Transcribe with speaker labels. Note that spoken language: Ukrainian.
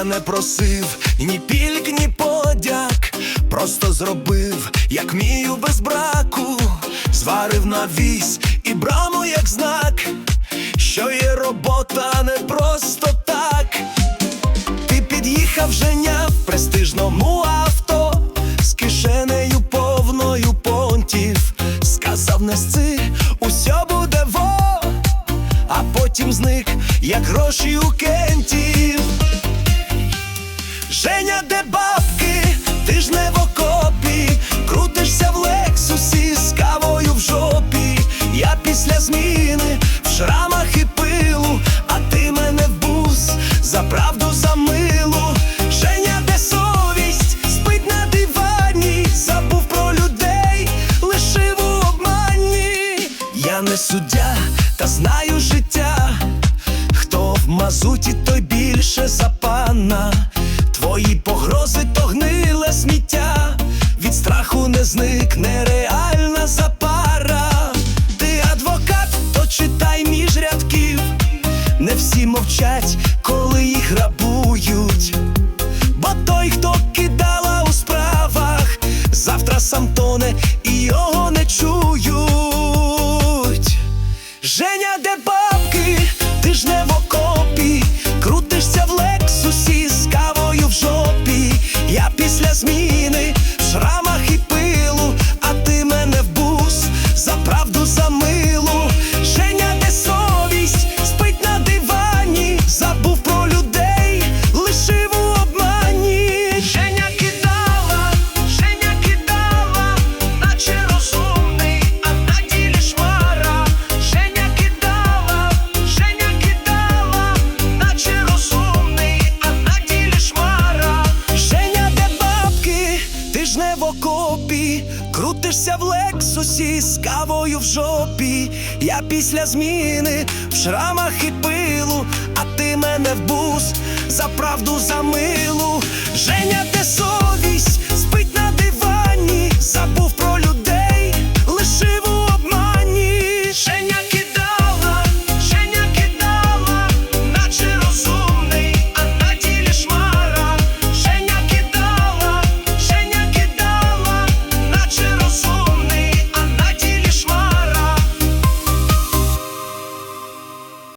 Speaker 1: Я не просив ні пільк, ні подяк, просто зробив, як мію без браку, зварив на вісь і браму як знак, що є усьо буде во, а потім зник, як гроші у кентів. Не суддя, та знаю життя. Хто в мазуті, той більше за пана. Твої погрози то гниле сміття. Від страху не зникне реальна запара. Ти адвокат, то читай між рядків. Не всі мовчать, коли їх грабують. Бо той, хто кидала у справах, завтра сам тоне Женя, де бабки, ти ж не ти ж не в окопі, крутишся в лексусі з кавою в жопі. Я після зміни в шрамах і пилу, а ти мене в бус за правду за милу. Женя, де